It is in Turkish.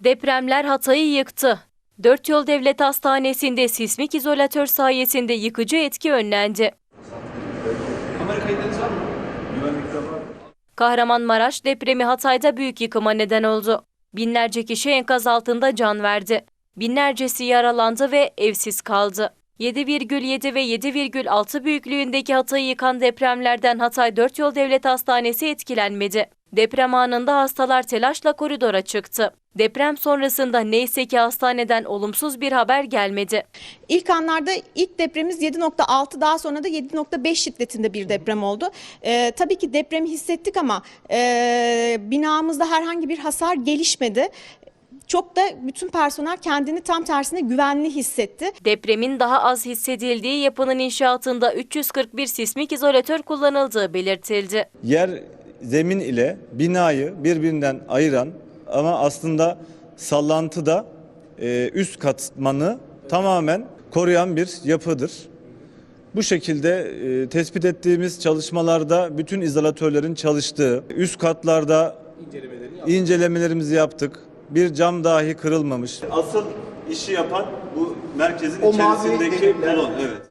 Depremler Hatay'ı yıktı. Dört Yol Devlet Hastanesi'nde sismik izolatör sayesinde yıkıcı etki önlendi. Kahramanmaraş depremi Hatay'da büyük yıkıma neden oldu. Binlerce kişi enkaz altında can verdi. Binlercesi yaralandı ve evsiz kaldı. 7,7 ve 7,6 büyüklüğündeki Hatay'ı yıkan depremlerden Hatay Dört Yol Devlet Hastanesi etkilenmedi. Deprem anında hastalar telaşla koridora çıktı. Deprem sonrasında neyse ki hastaneden olumsuz bir haber gelmedi. İlk anlarda ilk depremimiz 7.6 daha sonra da 7.5 şiddetinde bir deprem oldu. Ee, tabii ki depremi hissettik ama e, binamızda herhangi bir hasar gelişmedi. Çok da bütün personel kendini tam tersine güvenli hissetti. Depremin daha az hissedildiği yapının inşaatında 341 sismik izolatör kullanıldığı belirtildi. yer zemin ile binayı birbirinden ayıran ama aslında sallantıda e, üst katmanı tamamen koruyan bir yapıdır. Bu şekilde e, tespit ettiğimiz çalışmalarda bütün izolatörlerin çalıştığı, üst katlarda incelemelerimizi yaptık. Bir cam dahi kırılmamış. Asıl işi yapan bu merkezin O mavi içerisindeki demirler. kolon. Evet.